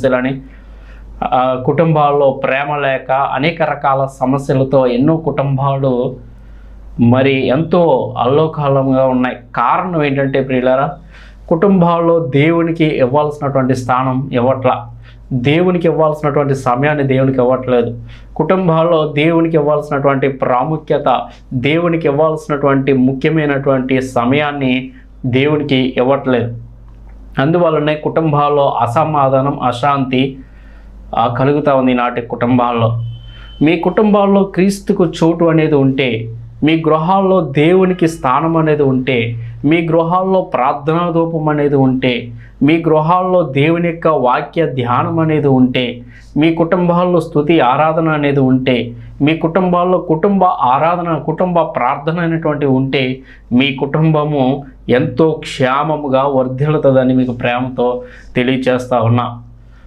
సమస్యలని కుటుంబాల్లో ప్రేమ లేక అనేక రకాల సమస్యలతో ఎన్నో కుటుంబాలు మరి ఎంతో అల్లోకాలంగా ఉన్నాయి. కారణం ఏంటంటే ప్రియులరా కుటుంబాల్లో దేవునికి ఇవ్వాల్సినటువంటి స్థానం ఇవ్వట్ల దేవునికి ఇవ్వాల్సినటువంటి సమయాన్ని దేవునికి ఇవ్వట్లేదు. కుటుంబాల్లో దేవునికి ఇవ్వాల్సినటువంటి ప్రాముఖ్యత దేవునికి ఇవ్వాల్సినటువంటి ముఖ్యమైనటువంటి సమయాన్ని దేవునికి ఇవ్వట్లేదు. అందువల్లనే కుటుంబాల్లో అసమాధానం అశాంతి కలుగుతూ ఉంది నాటి కుటుంబాల్లో. మీ కుటుంబాల్లో క్రీస్తుకు చోటు అనేది ఉంటే మీ గృహాల్లో దేవునికి స్థానం అనేది ఉంటే మీ గృహాల్లో ప్రార్థనా ధూపం అనేది ఉంటే మీ గృహాల్లో దేవుని యొక్క వాక్య ధ్యానం అనేది ఉంటే మీ కుటుంబాల్లో స్థుతి ఆరాధన అనేది ఉంటే మీ కుటుంబాల్లో కుటుంబ ఆరాధన కుటుంబ ప్రార్థన అనేటువంటి ఉంటే మీ కుటుంబము ఎంతో క్షేమముగా వర్ధిల్లుతుందని మీకు ప్రేమతో తెలియచేస్తా ఉన్నా.